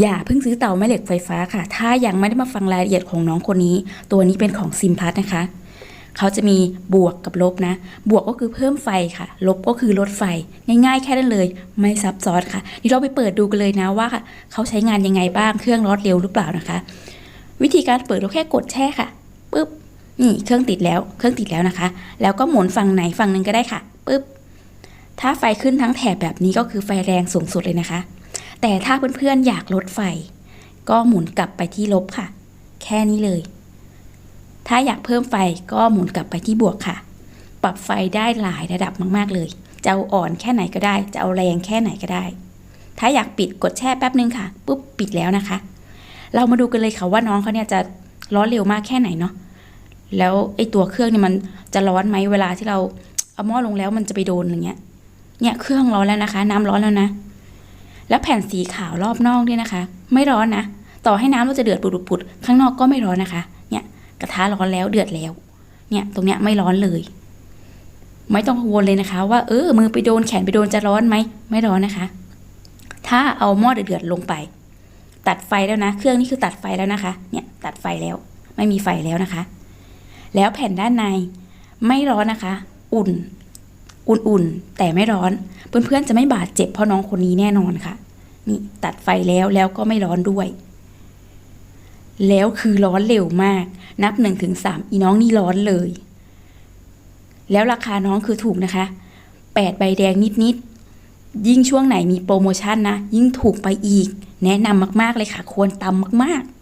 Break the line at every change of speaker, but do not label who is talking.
อย่าเพิ่งซื้อเตาแม่เหล็กไฟฟ้าค่ะ ถ้ายังไม่ได้มาฟังรายละเอียดของน้องคนนี้ ตัวนี้เป็นของซิมพัทนะคะ เขาจะมีบวกกับลบนะ บวกก็คือเพิ่มไฟค่ะ ลบก็คือลดไฟ ง่ายๆ แค่นั้นเลย ไม่ซับซ้อนค่ะ นี่เราไปเปิดดูกันเลยนะว่าเขาใช้งานยังไงบ้าง เครื่องร้อนเร็วหรือเปล่านะคะ วิธีการเปิดเราแค่กดแช่ค่ะ ปึ๊บ นี่เครื่องติดแล้ว เครื่องติดแล้วนะคะ แล้วก็หมุนฝั่งไหนฝั่งหนึ่งก็ได้ค่ะ ปึ๊บ ถ้าไฟขึ้นทั้งแถบแบบนี้ก็คือไฟแรงสูงสุดเลยนะคะ แต่ถ้าเพื่อนๆอยากลดไฟ ก็หมุนกลับไปที่ลบค่ะ แค่นี้เลย ถ้าอยากเพิ่มไฟก็หมุนกลับไปที่บวกค่ะ ปรับไฟได้หลายระดับมากๆเลย จะเอาอ่อนแค่ไหนก็ได้ จะเอาแรงแค่ไหนก็ได้ ถ้าอยากปิดกดแช่แป๊บนึงค่ะปุ๊บปิดแล้วนะคะ เรามาดูกันเลยค่ะว่าน้องเขาเนี่ยจะร้อนเร็วมากแค่ไหนเนาะแล้วไอ้ตัวเครื่องเนี่ยมันจะร้อนไหมเวลาที่เราเอาหม้อลงแล้วมันจะไปโดนอย่างเงี้ย เนี่ยเครื่องร้อนแล้วนะคะ น้ำร้อนแล้วนะ แล้วแผ่นสีขาวรอบนอกด้วยนะคะ ไม่ร้อนนะ ต่อให้น้ำเราจะเดือดปุดๆข้างนอกก็ไม่ร้อนนะคะ เนี่ยกระทะร้อนแล้วเดือดแล้ว เนี่ยตรงเนี้ยไม่ร้อนเลย ไม่ต้องกังวลเลยนะคะ ว่าเออมือไปโดนแขนไปโดนจะร้อนไหมไม่ร้อนนะคะ ถ้าเอาหม้อเดือดๆลงไป ตัดไฟแล้วนะ เครื่องนี้คือตัดไฟแล้วนะคะ เนี่ยตัดไฟแล้ว ไม่มีไฟแล้วนะคะ แล้วแผ่นด้านในไม่ร้อนนะคะ อุ่น อุ่นๆ แต่ไม่ร้อน เพื่อนๆ จะไม่บาดเจ็บเพราะน้องคนนี้แน่นอนค่ะ นี่ตัดไฟแล้วแล้วก็ไม่ร้อนด้วย แล้วคือร้อนเร็วมาก นับหนึ่งถึงสามอีน้องนี่ร้อนเลย แล้วราคาน้องคือถูกนะคะแปดใบแดงนิดๆ ยิ่งช่วงไหนมีโปรโมชั่นนะ ยิ่งถูกไปอีก แนะนำมากๆเลยค่ะ ควรตำมากๆ